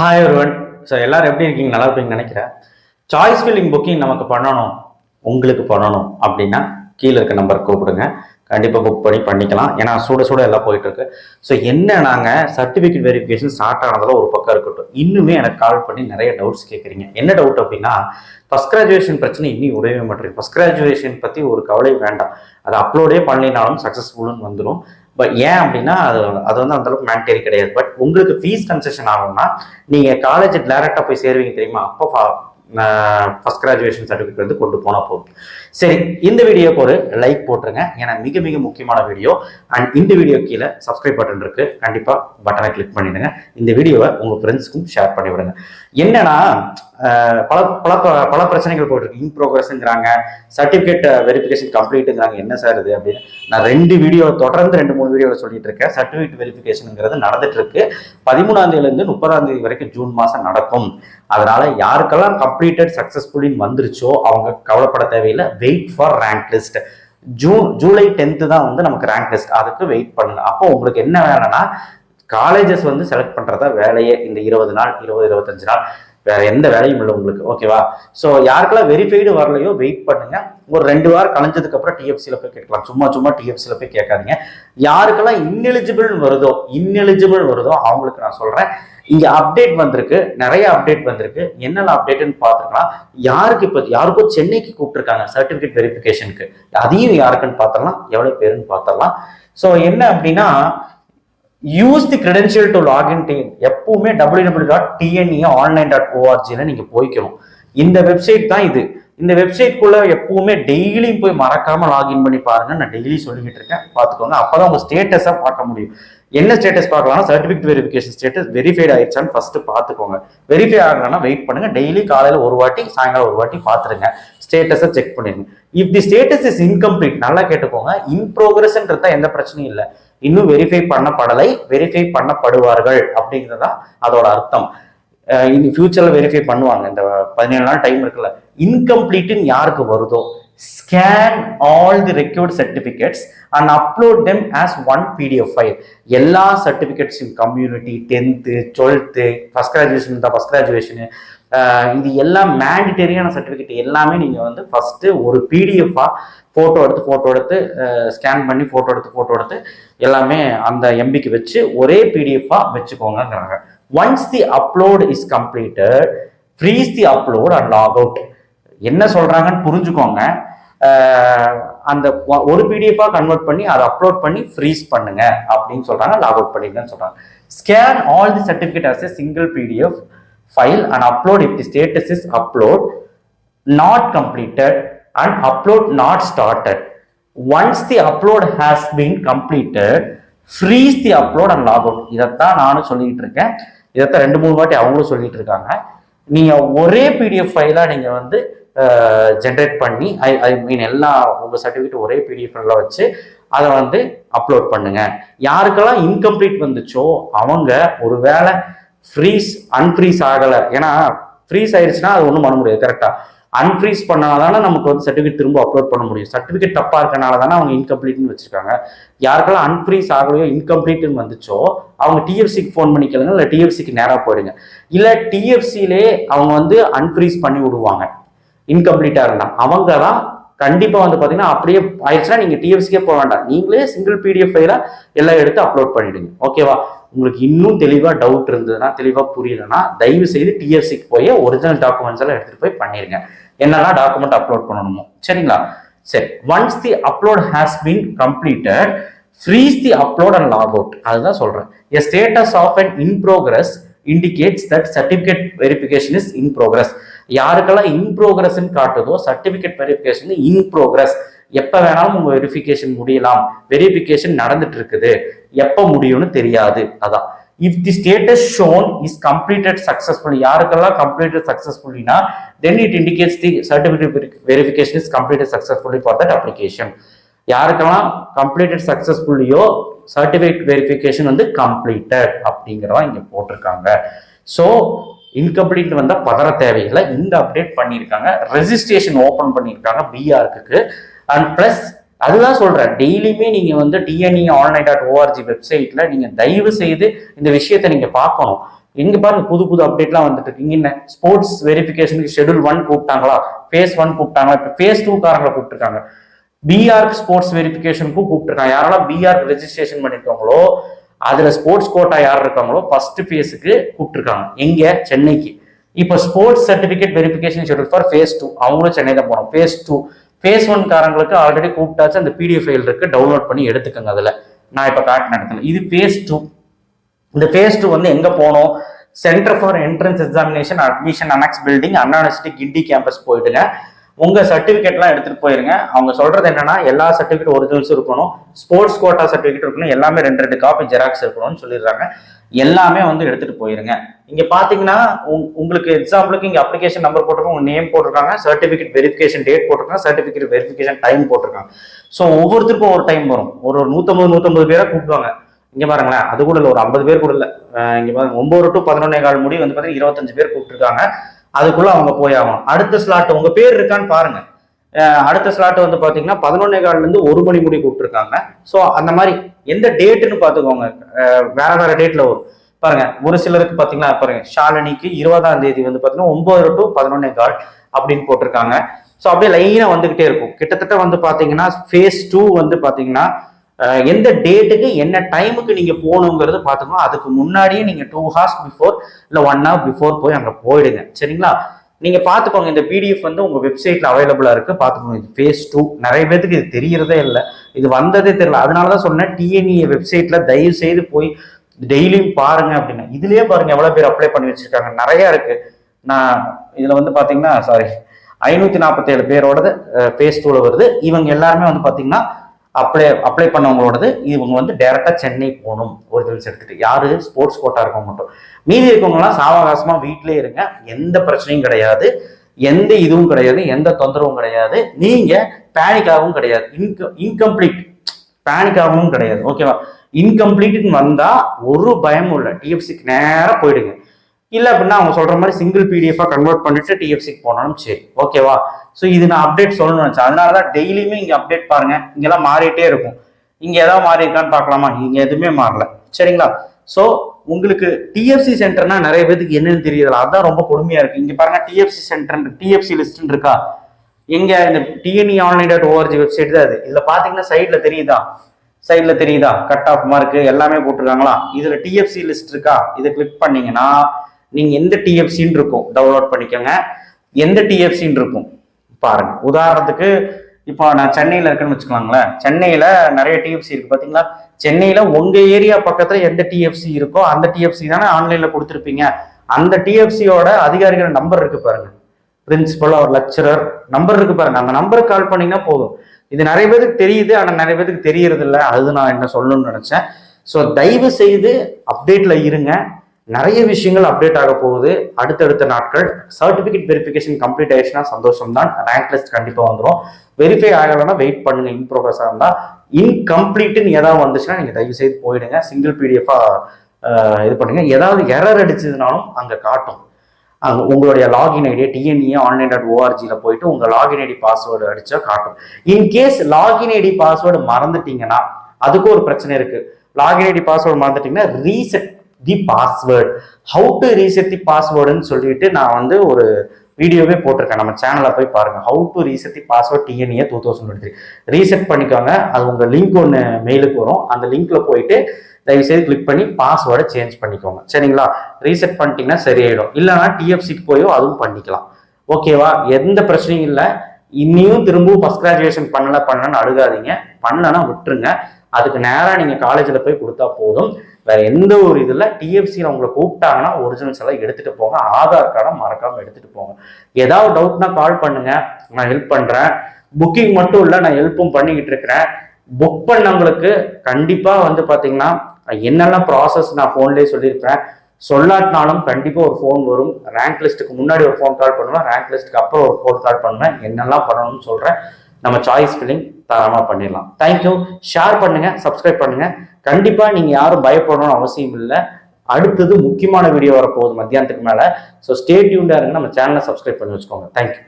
Hi ஒருவன் so எல்லாரும் எப்படி இருக்கீங்க? நல்லா இருப்பீங்கன்னு நினைக்கிறேன். சாய்ஸ் ஃபில்லிங் புக்கிங் நமக்கு பண்ணணும். உங்களுக்கு பண்ணணும் அப்படின்னா கீழே இருக்க நம்பர் கூப்பிடுங்க. கண்டிப்பாக புக் பண்ணி பண்ணிக்கலாம். ஏன்னா சூட சூட எல்லாம் போயிட்டுருக்கு. ஸோ என்ன நாங்கள் சர்டிஃபிகேட் வெரிஃபிகேஷன் ஸ்டார்ட் ஆனதில் ஒரு பக்கம் இருக்கட்டும். இன்னுமே எனக்கு கால் பண்ணி நிறைய டவுட்ஸ் கேட்குறீங்க. என்ன டவுட் அப்படின்னா ஃபஸ்ட் கிராஜுவேஷன் பிரச்சனை இன்னும் உடவே மாட்டேங்குது. ஃபஸ்ட் கிராஜுவேஷன் பற்றி ஒரு கவலை வேண்டாம். அது அப்லோடே பண்ணினாலும் சக்ஸஸ்ஃபுல்னு வந்துடும் பட் ஏன் அப்படின்னா அது அது வந்து அந்தளவுக்கு மேண்டரி மேண்டேரி கிடையாது. பட் உங்களுக்கு ஃபீஸ் கன்செஷன் ஆகும்னா நீங்கள் காலேஜ் டேரெக்டாக போய் சேருவீங்க தெரியுமா? அப்போ ஃபஸ்ட் கிராஜுவேஷன் சர்டிஃபிகேட் வந்து கொண்டு போனால் போதும். சரி இந்த வீடியோக்கு ஒரு லைக் போட்டுருங்க. ஏன்னா மிக மிக முக்கியமான வீடியோ அண்ட் இந்த வீடியோ கீழே சப்ஸ்கிரைப் பட்டன் இருக்கு. கண்டிப்பாக பட்டனை கிளிக் பண்ணிடுங்க. இந்த வீடியோவை உங்கள் ஃப்ரெண்ட்ஸ்க்கும் ஷேர் பண்ணி விடுங்க. என்னன்னா பல பல பல பிரச்சனைகள் போயிட்டு இன் ப்ரோக்ரஸ்ங்கிறாங்க சர்டிஃபிகேட் வெரிஃபிகேஷன் கம்ப்ளீட்டுங்கிறாங்க என்ன சார் இது அப்படின்னு. நான் ரெண்டு வீடியோ தொடர்ந்து ரெண்டு மூணு வீடியோவில் சொல்லிட்டு இருக்கேன் சர்டிஃபிகேட் வெரிஃபிகேஷனுங்கிறது நடந்துட்டு இருக்கு பதிமூணாம் தேதியிலேருந்து முப்பதாம் தேதி வரைக்கும் ஜூன் மாதம் நடக்கும். அதனால யாருக்கெல்லாம் கம்ப்ளீட்டட் சக்ஸஸ்ஃபுல்லின்னு வந்துருச்சோ அவங்க கவலைப்பட தேவையில்லை. Wait for rank list June July tenth தான் வந்து நமக்கு ரேங்க் லிஸ்ட் அதுக்கு வெயிட் பண்ணுங்க அப்போ உங்களுக்கு என்ன வேணும்னா காலேஜஸ் வந்து செலக்ட் பண்ணுறதா வேலையே இந்த இருபது நாள் இருபது இருபத்தஞ்சு நாள். வேற எந்த வேலையும் இல்லை உங்களுக்கு. ஓகேவா ஸோ யாருக்கெல்லாம் வெரிஃபைடு வரலையோ வெயிட் பண்ணுங்க. ஒரு ரெண்டு வாரம் கலைஞ்சதுக்கு அப்புறம் டிஎஃப்சியில் போய் கேட்கலாம் சும்மா சும்மா டிஎஃப்சியில் போய் கேட்காதீங்க. யாருக்கெல்லாம் இன்னெலிஜிபிள் வருதோ இன்னெலிஜிபிள் வருதோ அவங்களுக்கு நான் சொல்கிறேன் இங்கே அப்டேட் வந்திருக்கு. நிறைய அப்டேட் வந்திருக்கு. என்னென்ன அப்டேட்னு பார்த்துக்கலாம். யாருக்கு இப்போ யாருக்கோ சென்னைக்கு கூப்பிட்டுருக்காங்க சர்டிஃபிகேட் வெரிஃபிகேஷனுக்கு அதையும் யாருக்குன்னு பார்த்துடலாம். எவ்வளோ பேருன்னு பார்த்துடலாம். ஸோ என்ன அப்படின்னா use the credential to login D எப்பவுமே W W dot TNE online dot ஓஆர்ஜியில் நீங்கள் போய்க்கணும். இந்த வெப்சைட் தான் இது. இந்த வெப்சைட்குள்ள எப்பவுமே டெய்லியும் போய் மறக்காம லாகின் பண்ணி பாருங்க நான் டெய்லி சொல்லிக்கிட்டு இருக்கேன். பார்த்துக்கோங்க. அப்பதான் உங்கள் ஸ்டேட்டஸை பார்க்க முடியும். என்ன ஸ்டேட்டஸ் பார்க்கலாம்னா சர்டிஃபிகேட் வெரிஃபிகேஷன் ஸ்டேட்டஸ் வெரிஃபைட் ஆயிடுச்சான்னு ஃபர்ஸ்ட் பார்த்துக்கோங்க. வெரிஃபை ஆகலன்னா வெயிட் பண்ணுங்க. டெய்லி காலையில் ஒரு வாட்டி சாயங்காலம் ஒரு வாட்டி பார்த்துருங்க. ஸ்டேட்டஸை செக் பண்ணிடுங்க if the status is incomplete நல்லா கேட்டுக்கோங்க. இன் ப்ரோக்ரஸ்ன்றதா எந்த பிரச்சனையும் இல்லை. இன்னும் வெரிஃபை பண்ணப்படலை. வெரிஃபை பண்ணப்படுவார்கள் அப்படிங்கிறது தான் அதோட அர்த்தம். இனி ஃபியூச்சரில் வெரிஃபை பண்ணுவாங்க. இந்த பதினேழு நாள் டைம் இருக்குல்ல. இன்கம்ப்ளீட்டுன்னு யாருக்கு வருதோ scan all the required certificates and upload them as one PDF file எல்லா certificates community tenth twelfth first graduation தான் ஃபஸ்ட் கிராஜுவேஷனு இது எல்லாம் மேண்டிட்டரியான சர்டிஃபிகேட் எல்லாமே நீங்கள் வந்து ஃபஸ்ட்டு ஒரு பிடிஎஃபாக ஃபோட்டோ எடுத்து ஃபோட்டோ எடுத்து ஸ்கேன் பண்ணி ஃபோட்டோ எடுத்து ஃபோட்டோ எடுத்து எல்லாமே அந்த எம்பிக்கு வச்சு ஒரே பிடிஎஃபாக வச்சுக்கோங்கிறாங்க once the upload is completed freeze the upload and log out என்ன சொல்றாங்கன்னு புரிஞ்சுக்கோங்க. அந்த ஒரு பிடிஎஃபாக கன்வெர்ட் பண்ணி அதை அப்லோட் பண்ணி ஃப்ரீஸ் பண்ணுங்க அப்படின்னு சொல்றாங்க லாக் அவுட் பண்ணிடுங்கன்னு சொல்றாங்க. Scan all the certificate as a single PDF file and upload if the status is upload not completed and upload not started once the upload has been completed freeze the upload and log out இதைத்தான் நானும் சொல்லிட்டு இருக்கேன். இதைத்தான் ரெண்டு மூணு வாட்டி அவங்களும் சொல்லிட்டு இருக்காங்க. நீங்கள் ஒரே பிடிஎஃப் ஃபைலாக நீங்கள் வந்து ஜென்ரேட் பண்ணி ஐ ஐ மீன் எல்லா உங்கள் சர்டிஃபிகேட் ஒரே பிடிஎஃப்ல வச்சு அதை வந்து அப்லோட் பண்ணுங்க. யாருக்கெல்லாம் இன்கம்ப்ளீட் வந்துச்சோ அவங்க ஒருவேளை ஃப்ரீஸ் அன்ஃப்ரீஸ் ஆகலை. ஏன்னா ஃப்ரீஸ் ஆயிடுச்சுன்னா அது ஒன்றும் பண்ண முடியாது கரெக்டாக அன்ஃப்ரீஸ் பண்ணாதானே நமக்கு வந்து சர்டிஃபிகேட் திரும்ப அப்லோட் பண்ண முடியும். சர்டிஃபிகேட் தப்பாக இருக்கனால தானே அவங்க இன்கம்ப்ளீட்னு வச்சிருக்காங்க. யாருக்கெல்லாம் அன்ஃப்ரீஸ் ஆகலையோ இன்கம்ப்ளீட்னு வந்துச்சோ அவங்க டிஎஃப்சிக்கு ஃபோன் பண்ணிக்கலங்க இல்லை டிஎஃப்சிக்கு நேராக போயிடுங்க. இல்லை டிஎஃப்சிலே அவங்க வந்து அன்ஃப்ரீஸ் பண்ணி விடுவாங்க. இன்கம்ப்ளீட்டாக இருந்தால் அவங்க தான் கண்டிப்பாக வந்து பார்த்தீங்கன்னா அப்படியே ஆயிடுச்சுன்னா நீங்கள் டிஎஃப்சிக்கே போக வேண்டாம். நீங்களே சிங்கிள் பிடிஎஃப் ஃபைலாக எல்லாம் எடுத்து அப்லோட் பண்ணிடுங்க. ஓகேவா உங்களுக்கு இன்னும் தெளிவாக டவுட் இருந்ததுன்னா தெளிவாக புரியலன்னா தயவு செய்து டிஎஃப்சிக்கு போய் ஒரிஜினல் டாக்குமெண்ட்ஸ் எல்லாம் எடுத்துகிட்டு போய் பண்ணிடுங்க. என்னெல்லாம் டாக்குமெண்ட் அப்லோட் பண்ணணுமோ. சரிங்களா? சரி. Once the upload has been completed freeze the upload and log out அதுதான் சொல்கிறேன் a status of and in progress indicates that certificate verification is in progress யாருக்கெல்லாம் இன் ப்ரோக்ரஸ்ன்னு காட்டுதோ சர்டிஃபிகேட் வெரிஃபிகேஷன் இன் ப்ரோக்ரஸ் எப்போ வேணாலும் உங்கள் வெரிஃபிகேஷன் முடியலாம். Verification நடந்துட்டு இருக்குது. எப்போ முடியும்னு தெரியாது. அதான். If the status shown is completed successful யாருக்கெல்லாம் completed சக்ஸஸ்ஃபுல்னா then it indicates the certificate verification is completed successfully for that application யாருக்கெல்லாம் கம்ப்ளீட்டட் சக்ஸஸ்ஃபுல்லியோ சர்டிஃபிகேட் வெரிஃபிகேஷன் வந்து கம்ப்ளீட்டட் அப்படிங்கிறதா இங்கே போட்டிருக்காங்க. ஸோ இன்கம்ப்ளீட் வந்தால் பதற தேவையில்லை. இந்த அப்டேட் பண்ணியிருக்காங்க. ரெஜிஸ்ட்ரேஷன் ஓப்பன் பண்ணியிருக்காங்க பிஆர்க்கு அண்ட் ப்ளஸ் அதுதான் சொல்கிறேன் டெய்லியுமே நீங்கள் வந்து டிஎன்இ ஆன்லைன் டாட் ஓஆர்ஜி வெப்சைட்டில் நீங்கள் தயவு செய்து இந்த விஷயத்தை நீங்கள் பார்க்கணும். இங்க பாருங்க புது புது அப்டேட்லாம் வந்துட்டு இருக்கு. இங்க என்ன? ஸ்போர்ட்ஸ் வெரிஃபிகேஷனுக்கு ஷெட்யூல் ஒன் கூப்பிட்டாங்களா? ஃபேஸ் ஒன் கூப்பிட்டாங்களா? இப்போ ஃபேஸ் டூ காரங்களை கூப்பிட்டுருக்காங்க. பிஆர் ஸ்போர்ட்ஸ் வெரிஃபிகேஷனுக்கும் கூப்பிட்டுருக்காங்க. யாரெல்லாம் பிஆர் ரெஜிஸ்ட்ரேஷன் பண்ணியிருக்காங்களோ அதுல ஸ்போர்ட்ஸ் கோட்டா யார் இருக்காங்களோ ஃபர்ஸ்ட் ஃபேஸுக்கு கூப்பிட்டுருக்காங்க. எங்க? சென்னைக்கு. இப்போ sports certificate verification schedule for phase two அவங்களும் சென்னை தான் போனோம். ஃபேஸ் டூ ஃபேஸ் ஒன் காரங்களுக்கு ஆல்ரெடி கூப்பிட்டாச்சு. அந்த பிடிஎஃப் ஃபைல் இருக்கு. டவுன்லோட் பண்ணி எடுத்துக்கோங்க அதில். நான் இப்போ காட்டின இடத்துல இது ஃபேஸ் டூ இந்த ஃபேஸ் டூ வந்து எங்கே போனோம்? Centre for entrance examination admission annex building Anna university Guindy campus போயிட்டுங்க. உங்க சர்டிபிகேட்லாம் எடுத்துட்டு போயிருங்க. அவங்க சொல்றது என்னன்னா எல்லா சர்டிபிகேட் ஒரிஜினல்ஸ் இருக்கணும் ஸ்போர்ட்ஸ் கோட்டா சர்டிபிகேட் இருக்கணும் எல்லாமே ரெண்டு ரெண்டு காப்பி ஜெராக்ஸ் இருக்கணும்னு சொல்லிடுறாங்க. எல்லாமே வந்து எடுத்துட்டு போயிருங்க. இங்க பாத்தீங்கன்னா உங்களுக்கு எக்ஸாம்பிளுக்கு இங்க அப்ளிகேஷன் நம்பர் போட்டிருக்கோம் உங்க நேம் போட்டிருக்காங்க சர்டிபிகேட் வெரிஃபிகேஷன் டேட் போட்டிருக்காங்க சர்டிபிகேட் வெரிஃபிகேஷன் டைம் போட்டிருக்காங்க. ஸோ ஒவ்வொருத்தருக்கும் ஒரு டைம் வரும். ஒரு ஒரு நூத்தம்பது நூத்தம்பது பேரை கூப்பிடுவாங்க. இங்க பாருங்களேன் அது கூட இல்லை ஒரு ஐம்பது பேர் கூட இல்லை. இங்கே இங்க பாருங்க ஒன்பது டு பதினொன்னே கால் முடி வந்து பாத்தீங்கன்னா இருபத்தஞ்சு பேர் கூப்பிட்டுருக்காங்க. அதுக்குள்ள அவங்க போய் ஆகணும். அடுத்த ஸ்லாட் உங்க பேர் இருக்கான்னு பாருங்க. அடுத்த ஸ்லாட் வந்து பாத்தீங்கன்னா பதினொன்னே கால்ல இருந்து ஒரு மணி முடி கூப்பிட்டுருக்காங்க. ஸோ அந்த மாதிரி எந்த டேட்டுன்னு பாத்துக்கோங்க. வேற வேற டேட்ல வரும். பாருங்க ஒரு சிலருக்கு பாத்தீங்கன்னா பாருங்க ஷாலினிக்கு இருபதாம் தேதி வந்து பாத்தீங்கன்னா ஒன்பது டு பதினொன்னே கால் அப்படின்னு போட்டிருக்காங்க. ஸோ அப்படியே லைனா வந்துகிட்டே இருக்கும். கிட்டத்தட்ட வந்து பாத்தீங்கன்னா ஃபேஸ் டூ வந்து பாத்தீங்கன்னா எந்த டேட்டுக்கு என்ன டைமுக்கு நீங்க போகணுங்கிறது பார்த்துக்கணும். அதுக்கு முன்னாடியே நீங்க டூ ஹார்ஸ் பிஃபோர் இல்லை ஒன் ஹவர் பிஃபோர் போய் அங்க போயிடுங்க. சரிங்களா? நீங்க பார்த்துக்கோங்க இந்த பிடிஎஃப் வந்து உங்க வெப்சைட்ல அவைலபிளா இருக்கு. பார்த்துக்கோங்க இது ஃபேஸ் டூ நிறைய பேருக்கு இது தெரியறதே இல்லை. இது வந்ததே தெரியல. அதனால தான் சொன்னேன் டிஎன்இ வெப்சைட்ல தயவு செய்து போய் டெய்லியும் பாருங்க அப்படின்னு. இதுலயே பாருங்க எவ்வளவு பேர் அப்ளை பண்ணி வச்சிருக்காங்க. நிறைய இருக்கு. நான் இதுல வந்து பாத்தீங்கன்னா சாரி ஐநூத்தி நாற்பத்தேழு பேரோடது ஃபேஸ் டூவில் வருது. இவங்க எல்லாருமே வந்து பாத்தீங்கன்னா அப்ளை அப்ளை பண்ணவங்களோடது இவங்க வந்து டேரெக்டாக சென்னை போகணும் ஒரிஜினல்ஸ் எடுத்துட்டு. யார்? ஸ்போர்ட்ஸ் கோட்டா இருக்கவங்க மட்டும். மீதி இருக்கவங்களாம் சாவகாசமாக வீட்டிலே இருங்க. எந்த பிரச்சனையும் கிடையாது. எந்த இதுவும் கிடையாது. எந்த தொந்தரவும் கிடையாது. நீங்கள் பேனிக்காகவும் கிடையாது. இன்க இன்கம்ப்ளீட் பேனிக்காகவும் கிடையாது. ஓகேவா இன்கம்ப்ளீட்னு வந்தால் ஒரு பயமும் இல்லை. டிஎஃப்சிக்கு நேராக போயிடுங்க. இல்லை அப்படின்னா அவங்க சொல்ற மாதிரி சிங்கிள் பிடிஎஃபா கன்வெர்ட் பண்ணிட்டு டிஎஃப்சிக்கு போனாலும் சரி. ஓகேவா ஸோ இது நான் அப்டேட் சொல்லணும்னு நினைச்சேன். அதனால தான் டெய்லியுமே இங்க அப்டேட் பாருங்க. இங்கெல்லாம் மாறிட்டே இருக்கும். இங்க ஏதாவது மாறி இருக்கான்னு பார்க்கலாமா? இங்க எதுவுமே மாறல. சரிங்களா? ஸோ உங்களுக்கு டிஎஃப்சி சென்டர்னா நிறைய பேருக்கு என்னன்னு தெரியல அதுதான் ரொம்ப கொடுமையா இருக்கு. இங்க பாருங்க டிஎஃப்சி சென்டர் டிஎஃப்சி லிஸ்ட்னு இருக்கா? எங்க இந்த TNE online dot ORG website தான் அது. இதுல பாத்தீங்கன்னா சைட்ல தெரியுதா? சைட்ல தெரியுதா? கட் ஆஃப் மார்க் எல்லாமே போட்டிருக்காங்களா? இதுல டிஎஃப்சி லிஸ்ட் இருக்கா? இதை கிளிக் பண்ணீங்கன்னா நீங்கள் எந்த டிஎஃப்சின்னு இருக்கும் டவுன்லோட் பண்ணிக்கோங்க. எந்த டிஎஃப்சின்னு இருக்கும் பாருங்க. உதாரணத்துக்கு இப்போ நான் சென்னையில் இருக்கேன்னு வச்சுக்கலாங்களேன் சென்னையில் நிறைய டிஎஃப்சி இருக்குது பார்த்தீங்களா சென்னையில் உங்கள் ஏரியா பக்கத்தில் எந்த டிஎஃப்சி இருக்கோ அந்த டிஎஃப்சி தானே ஆன்லைனில் கொடுத்துருப்பீங்க. அந்த டிஎஃப்சியோட அதிகாரிகள் நம்பர் இருக்குது பாருங்கள் பிரின்சிபல் ஒரு லெக்சரர் நம்பர் இருக்கு பாருங்க. அந்த நம்பருக்கு கால் பண்ணீங்கன்னா போதும். இது நிறைய பேருக்கு தெரியுது ஆனால் நிறைய பேருக்கு தெரியறது அது நான் என்ன சொல்லணும்னு நினச்சேன். ஸோ தயவு செய்து அப்டேட்டில் இருங்க. நிறைய விஷயங்கள் அப்டேட் ஆக போகுது. அடுத்தடுத்த நாட்கள் சர்டிபிகேட் வெரிஃபிகேஷன் கம்ப்ளீட் ஆயிடுச்சுன்னா சந்தோஷம் தான் ரேங்க் லிஸ்ட் கண்டிப்பாக வந்துடும் வெரிஃபை ஆகலைன்னா வெயிட் பண்ணுங்க. இன் ப்ரோக்ரஸாக இருந்தால் இன்கம்ப்ளீட்டுன்னு ஏதாவது வந்துச்சுன்னா நீங்கள் தயவு செய்து போயிடுங்க சிங்கிள் பிடிஎஃபாக இது பண்ணுங்க. ஏதாவது எரர் அடிச்சதுனாலும் அங்கே காட்டும். அங்கே உங்களுடைய login ID TNE online dot ஓஆர்ஜியில் போயிட்டு உங்கள் லாகின் ஐடி பாஸ்வேர்டு அடித்தா காட்டும். In case login ID password மறந்துட்டீங்கன்னா அதுக்கு ஒரு பிரச்சனை இருக்குது login ID password மறந்துட்டீங்கன்னா reset the password how to reset the பாஸ்வேர்டுன்னு சொல்லிட்டு நான் வந்து ஒரு வீடியோவே போட்டிருக்கேன். நம்ம சேனலை போய் பாருங்க. How to reset the password TNA two thousand twenty reset பண்ணிக்கோங்க. அது உங்க லிங்க் ஒன்று மெயிலுக்கு வரும். அந்த லிங்க்ல போயிட்டு தயவுசெய்து கிளிக் பண்ணி பாஸ்வேர்டை சேஞ்ச் பண்ணிக்கோங்க. சரிங்களா? ரீசெட் பண்ணிட்டீங்கன்னா சரியாயிடும். இல்லைன்னா டிஎஃப்சிக்கு போயோ அதுவும் பண்ணிக்கலாம். ஓகேவா எந்த பிரச்சனையும் இல்லை. இன்னியும் திரும்பவும் ஃபஸ்ட் கிராஜுவேஷன் பண்ணல பண்ணலன்னு அழுகாதீங்க. பண்ணலன்னா விட்டுருங்க. அதுக்கு நேராக நீங்கள் காலேஜில் போய் கொடுத்தா போதும். வேற எந்த ஒரு இதுல டிஎஃப்சியில் உங்களை கூப்பிட்டாங்கன்னா ஒரிஜினல்ஸ் எல்லாம் எடுத்துட்டு போங்க. ஆதார் கார்டை மறக்காம எடுத்துட்டு போங்க. ஏதாவது டவுட்னா கால் பண்ணுங்க. நான் ஹெல்ப் பண்றேன். புக்கிங் மட்டும் இல்லை நான் ஹெல்ப்பும் பண்ணிக்கிட்டு இருக்கிறேன். புக் பண்ணவங்களுக்கு கண்டிப்பா வந்து பாத்தீங்கன்னா என்னெல்லாம் ப்ராசஸ் நான் ஃபோன்லேயே சொல்லியிருப்பேன். சொல்லாட்டினாலும் கண்டிப்பா ஒரு ஃபோன் வரும். ரேங்க் லிஸ்ட்டுக்கு முன்னாடி ஒரு ஃபோன் கால் பண்ணுவேன். ரேங்க் லிஸ்ட்டுக்கு அப்புறம் ஒரு ஃபோன் கால் பண்ணுவேன். என்னெல்லாம் பண்ணணும்னு சொல்றேன். நம்ம சாய்ஸ் ஃபில்லிங் தரமாக பண்ணிடலாம். தேங்க்யூ ஷேர் பண்ணுங்க. சப்ஸ்கிரைப் பண்ணுங்க. கண்டிப்பா நீங்க யாரும் பயப்படணும்னு அவசியம் இல்லை. அடுத்தது முக்கியமான வீடியோ வரப்போகுது மத்தியானத்துக்கு மேல. ஸோ ஸ்டே டியூண்டா இருங்க. நம்ம சேனலை சப்ஸ்கிரைப் பண்ணி வச்சுக்கோங்க. தேங்க்யூ